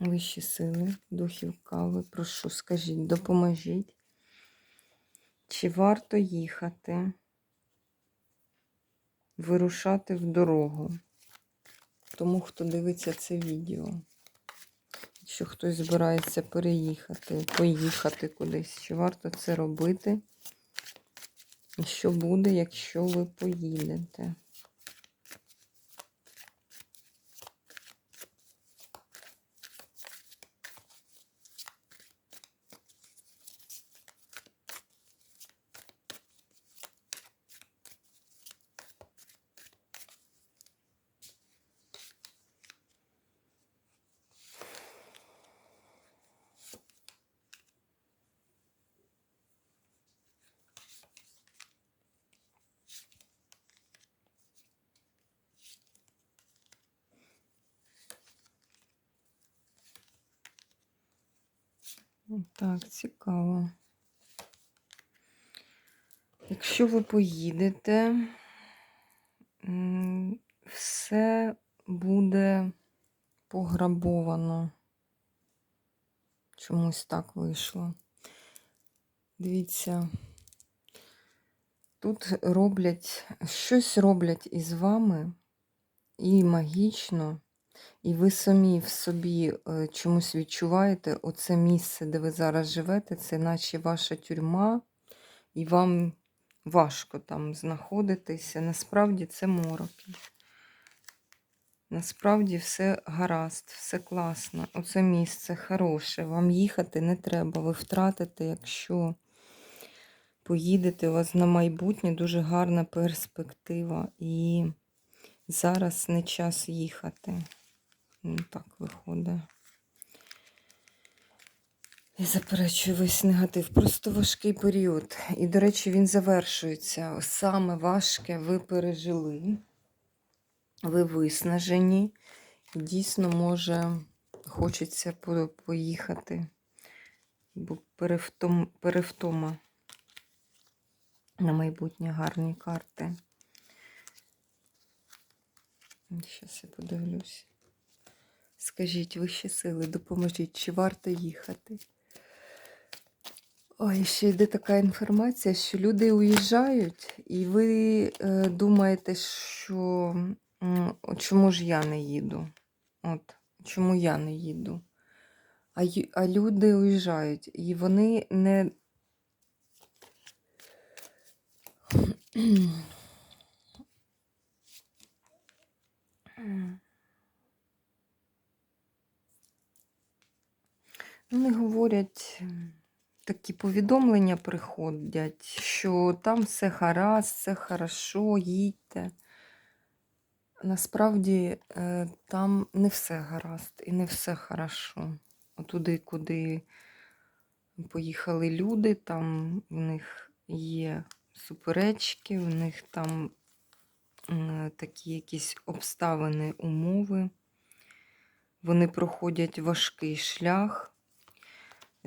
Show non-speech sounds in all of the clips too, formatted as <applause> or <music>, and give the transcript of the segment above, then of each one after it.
вищі сили, духів кави. Прошу, скажіть, допоможіть. Чи варто їхати, вирушати в дорогу? Тому, хто дивиться це відео. Якщо хтось збирається переїхати, поїхати кудись, чи варто це робити? І що буде, якщо ви поїдете? Так, цікаво. Якщо ви поїдете, все буде пограбовано. Чомусь так вийшло. Дивіться, тут роблять, щось роблять із вами і магічно, і ви самі в собі е, чомусь відчуваєте оце місце, де ви зараз живете, це наче ваша тюрма, і вам важко там знаходитися. Насправді це мороки. Насправді все гаразд, все класно. Оце місце хороше. Вам їхати не треба. Ви втратите, якщо поїдете, у вас на майбутнє дуже гарна перспектива. І зараз не час їхати. Ну, так виходить. Я заперечую весь негатив. Просто важкий період. І, до речі, він завершується. Саме важке ви пережили, ви виснажені. Дійсно, може, хочеться поїхати. Бо перевтом, перевтома на майбутнє гарні карти. Зараз я подивлюсь. Скажіть, вищі сили, допоможіть, чи варто їхати? Ой, ще йде така інформація, що люди уїжджають, і ви е, думаєте, що чому ж я не їду? От, чому я не їду? А, а люди уїжджають, і вони не. <clears throat> Вони говорять, такі повідомлення приходять, що там все гаразд, все хорошо, їдьте. Насправді е, там не все гаразд і не все хорошо. Туди, куди поїхали люди, там в них є суперечки, в них там такі якісь обставини, умови. Вони проходять важкий шлях.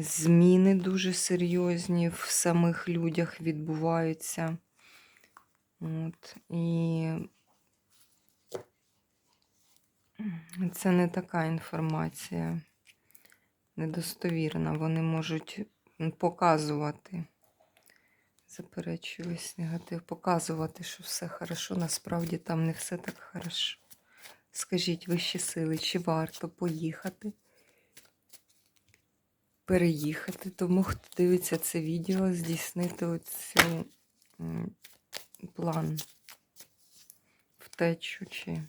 Зміни дуже серйозні в самих людях відбуваються. От, і це не така інформація недостовірна. Вони можуть показувати, заперечую весь негатив, показувати, що все хорошо, насправді там не все так хорошо. Скажіть, вищі сили, чи варто поїхати? Переїхати, тому хто дивиться це відео, здійснити оцю план втечу чи.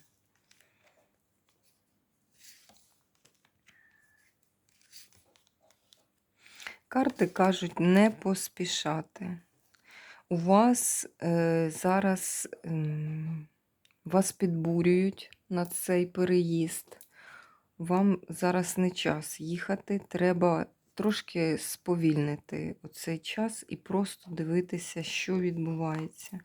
Карти кажуть не поспішати. У вас е, зараз м, вас підбурюють на цей переїзд. Вам зараз не час їхати, треба трошки сповільнити оцей час і просто дивитися, що відбувається.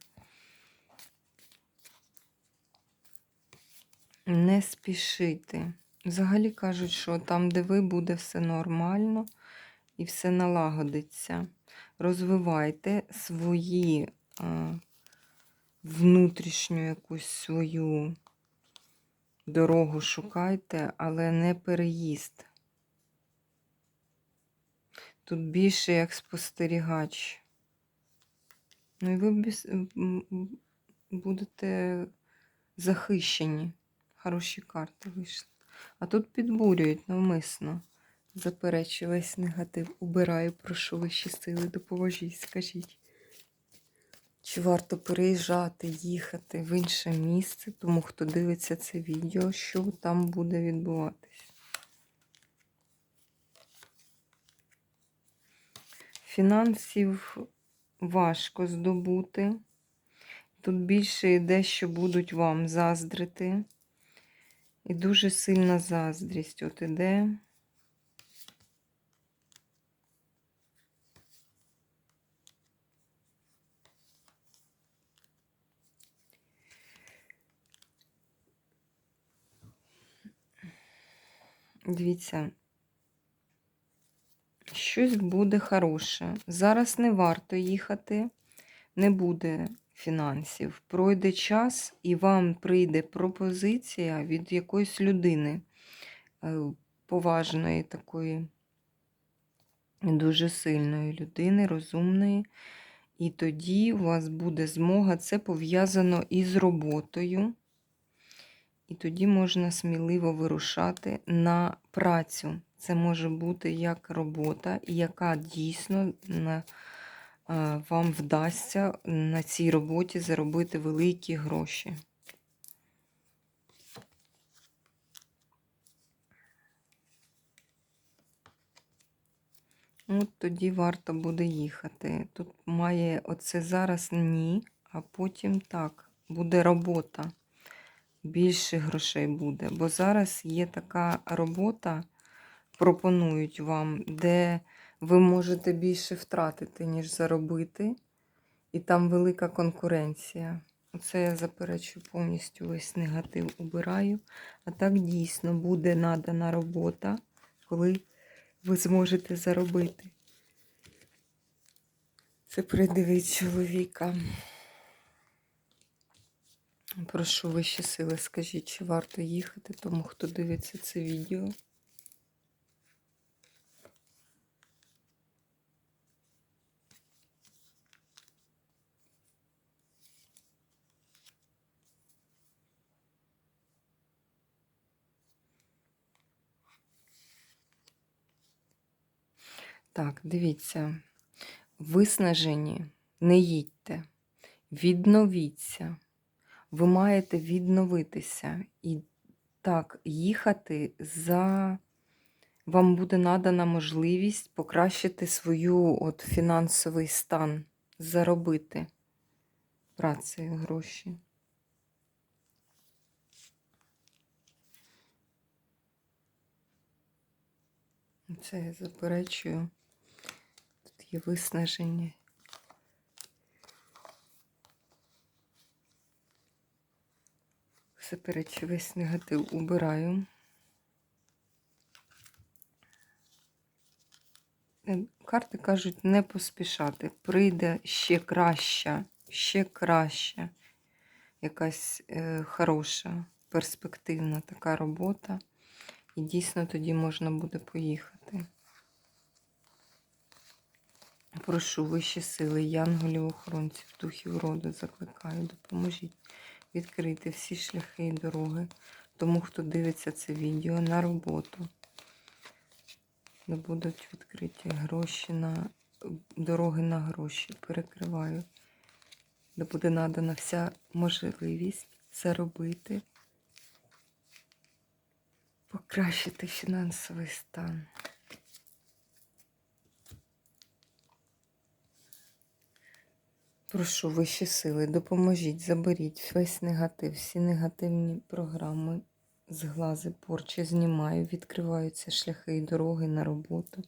Не спішити. Взагалі кажуть, що там, де ви, буде все нормально і все налагодиться. Розвивайте свої а, внутрішню якусь свою дорогу шукайте, але не переїзд. Тут більше як спостерігач. Ну і ви будете захищені. Хороші карти вийшли. А тут підбурюють навмисно. Заперечую весь негатив. Убираю, прошу вищі сили, допоможіть, скажіть. Чи варто переїжджати, їхати в інше місце, тому хто дивиться це відео, що там буде відбуватись? Фінансів важко здобути. Тут більше йде, що будуть вам заздрити. І дуже сильна заздрість от іде. Дивіться, щось буде хороше. Зараз не варто їхати, не буде фінансів. Пройде час, і вам прийде пропозиція від якоїсь людини е, поважної такої, дуже сильної людини, розумної. І тоді у вас буде змога, це пов'язано із роботою. І тоді можна сміливо вирушати на працю. Це може бути як робота, яка дійсно е, вам вдасться на цій роботі заробити великі гроші. От тоді варто буде їхати. Тут має оце зараз ні, а потім так, буде робота більше грошей буде. Бо зараз є така робота, пропонують вам, де ви можете більше втратити, ніж заробити. І там велика конкуренція. Оце я заперечую повністю весь негатив убираю. А так дійсно буде надана робота, коли ви зможете заробити. Це прийде від чоловіка. Прошу вищі сили, скажіть, чи варто їхати тому, хто дивиться це відео. Так, дивіться, виснажені, не їдьте, відновіться ви маєте відновитися. І так, їхати за. Вам буде надана можливість покращити свою от фінансовий стан, заробити працею гроші. Це я заперечую. Тут є виснаження. Заперечу весь негатив убираю. Е, Карти кажуть не поспішати. Прийде ще краща, ще краща, якась е, хороша, перспективна така робота. І дійсно тоді можна буде поїхати. Прошу вищі сили, янголів, охоронців, духів роду закликаю, допоможіть відкрити всі шляхи і дороги тому, хто дивиться це відео на роботу. Де будуть відкриті гроші на дороги на гроші. Перекриваю. Де буде надана вся можливість заробити, покращити фінансовий стан. Прошу вищі сили, допоможіть, заберіть весь негатив, всі негативні програми зглази, порчі знімаю, відкриваються шляхи і дороги на роботу,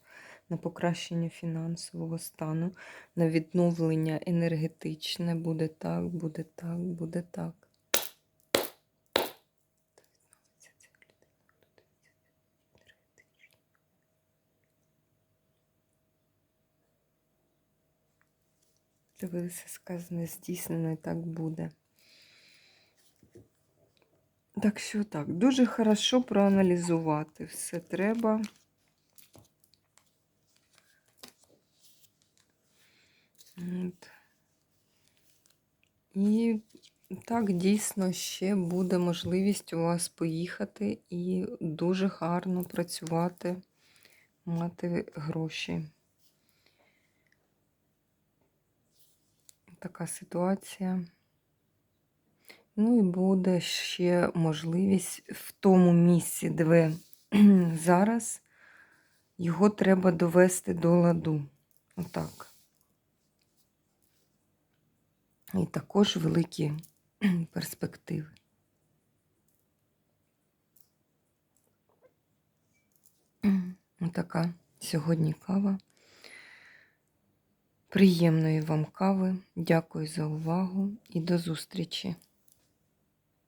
на покращення фінансового стану, на відновлення енергетичне. Буде так, буде так, буде так. Дивилися сказане, здійснено і так буде. Так що так, дуже хорошо проаналізувати все треба. От. І так, дійсно, ще буде можливість у вас поїхати і дуже гарно працювати, мати гроші. Така ситуація. Ну і буде ще можливість в тому місці, де ви <clears throat> зараз, його треба довести до ладу. Отак. І також великі <clears throat> перспективи. Отака сьогодні кава. Приємної вам кави. Дякую за увагу і до зустрічі!